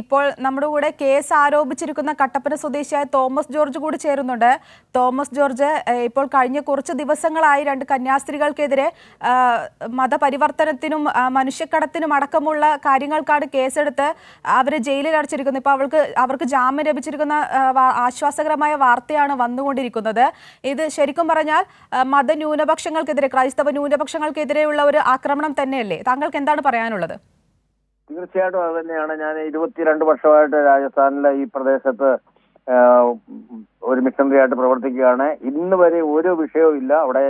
ഇപ്പോൾ നമ്മുടെ കൂടെ കേസ് ആരോപിച്ചിരിക്കുന്ന കട്ടപ്പന സ്വദേശിയായ തോമസ് ജോർജ് കൂടി ചേരുന്നുണ്ട്. തോമസ് ജോർജ് ഇപ്പോൾ കഴിഞ്ഞ കുറച്ച് ദിവസങ്ങളായി രണ്ട് കന്യാസ്ത്രീകൾക്കെതിരെ മതപരിവർത്തനത്തിനും മനുഷ്യക്കടത്തിനും അടക്കമുള്ള കാര്യങ്ങൾക്കാണ് കേസെടുത്ത് അവരെ ജയിലിൽ അടച്ചിരിക്കുന്നത്. ഇപ്പോൾ അവൾക്ക് അവർക്ക് ജാമ്യം ലഭിച്ചിരിക്കുന്ന ആശ്വാസകരമായ വാർത്തയാണ് വന്നുകൊണ്ടിരിക്കുന്നത്. ഇത് ശരിക്കും പറഞ്ഞാൽ മതന്യൂനപക്ഷങ്ങൾക്കെതിരെ ക്രൈസ്തവ ന്യൂനപക്ഷങ്ങൾക്കെതിരെയുള്ള ഒരു ആക്രമണം തന്നെയല്ലേ? താങ്കൾക്ക് എന്താണ് പറയാനുള്ളത്? തീർച്ചയായിട്ടും അത് തന്നെയാണ്. ഞാൻ ഇരുപത്തിരണ്ട് വർഷമായിട്ട് രാജസ്ഥാനിലെ ഈ പ്രദേശത്ത് ഒരു മിഷണറി ആയിട്ട് പ്രവർത്തിക്കുകയാണ്. ഇന്ന് വരെ ഒരു വിഷയവും ഇല്ല. അവിടെ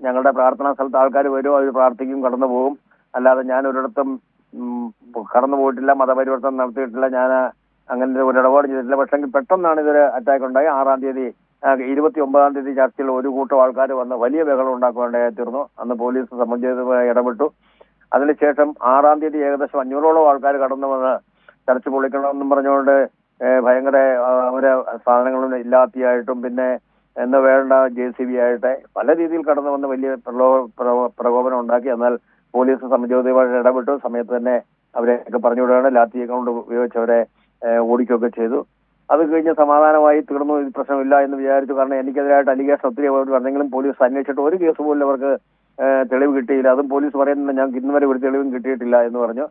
ഞങ്ങളുടെ പ്രാർത്ഥനാ സ്ഥലത്ത് ആൾക്കാർ വരും അവർ പ്രാർത്ഥിക്കും കടന്നു പോകും. അല്ലാതെ ഞാൻ ഒരിടത്തും കടന്നു പോയിട്ടില്ല മതപരിവർത്തനം നടത്തിയിട്ടില്ല. ഞാൻ അങ്ങനെ ഒരു ഇടപാട് ചെയ്തിട്ടില്ല. പക്ഷെങ്കിൽ പെട്ടെന്നാണ് ഇതൊരു അറ്റാക്ക് ഉണ്ടായി. ആറാം തീയതി ഇരുപത്തി ഒമ്പതാം തീയതി ചർച്ചിൽ ഒരു കൂട്ടം ആൾക്കാർ വന്ന് വലിയ ബഹളം ഉണ്ടാക്കുകയുണ്ടായി തീർന്നു. അന്ന് പോലീസ് സംബന്ധിച്ചതുമായി ഇടപെട്ടു. അതിനുശേഷം ആറാം തീയതി ഏകദേശം അഞ്ഞൂറോളം ആൾക്കാർ കടന്നു വന്ന് ചർച്ച് പൊളിക്കണമെന്നും പറഞ്ഞുകൊണ്ട് ഭയങ്കര ഒരു സാധനങ്ങളും ഇല്ലാത്തിയായിട്ടും പിന്നെ എന്ന് വേണ്ട ജെ സി ബി ആയിട്ട് പല രീതിയിൽ കടന്നു വന്ന് വലിയ പ്രകോപനം ഉണ്ടാക്കി. എന്നാൽ പോലീസ് സമജോതിയുമായിട്ട് ഇടപെട്ടു. സമയത്ത് തന്നെ അവരെയൊക്കെ പറഞ്ഞുവിടുകയാണ്. ലാത്തി അക്കൗണ്ട് ഉപയോഗിച്ച് അവരെ ഓടിക്കുകയൊക്കെ ചെയ്തു. അത് കഴിഞ്ഞ് സമാധാനമായി തീർന്നു. ഇത് പ്രശ്നമില്ല എന്ന് വിചാരിച്ചു. കാരണം എനിക്കെതിരായിട്ട് അലിഗേഷൻ ഒത്തിരി അവർ പോലീസ് അന്വേഷിച്ചിട്ട് ഒരു കേസ് പോലും അവർക്ക് തെളിവ് കിട്ടിയില്ല. അതും പോലീസ് പറയുന്നില്ല ഞാൻ ഇന്ന് വരെ ഒരു തെളിവും കിട്ടിയിട്ടില്ല എന്ന് പറഞ്ഞു.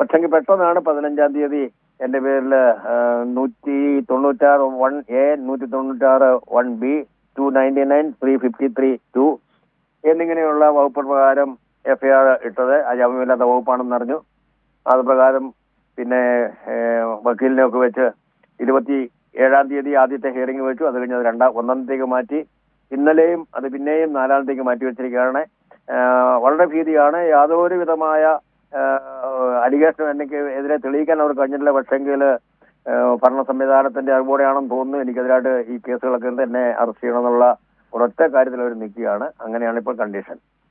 പക്ഷെങ്കിൽ പെട്ടെന്നാണ് പതിനഞ്ചാം തീയതി എന്റെ പേരിൽ നൂറ്റി തൊണ്ണൂറ്റാറ് വൺ എ നൂറ്റി തൊണ്ണൂറ്റാറ് one B two ninety nine three fifty three two എന്നിങ്ങനെയുള്ള വകുപ്പ് പ്രകാരം എഫ്ഐആർ ഇട്ടത്. ജാമ്യമില്ലാത്ത വകുപ്പാണെന്ന് അറിഞ്ഞു. അത് പ്രകാരം പിന്നെ വക്കീലിനെ വക്കീലിനെയൊക്കെ വെച്ച് ഇരുപത്തി ഏഴാം തീയതി ആദ്യത്തെ ഹിയറിംഗ് വെച്ചു. അത് കഴിഞ്ഞ് അത് രണ്ടാം ഒന്നാം തീയതി മാറ്റി. ഇന്നലെയും അത് പിന്നെയും നാലാമത്തേക്ക് മാറ്റി വെച്ചിരിക്കുകയാണ്. വളരെ ഭീതിയാണ്. യാതൊരു വിധമായ അലിഗേഷൻ എനിക്ക് എതിരെ തെളിയിക്കാൻ അവർ കഴിഞ്ഞിട്ടില്ല. പക്ഷെങ്കിൽ ഭരണ സംവിധാനത്തിന്റെ അറിവോടെയാണെന്ന് തോന്നുന്നു. എനിക്കെതിരായിട്ട് ഈ കേസുകളൊക്കെ തന്നെ അറസ്റ്റ് ചെയ്യണമെന്നുള്ള ഒരൊറ്റ കാര്യത്തിൽ അവർ നിൽക്കുകയാണ്. അങ്ങനെയാണ് ഇപ്പോൾ കണ്ടീഷൻ.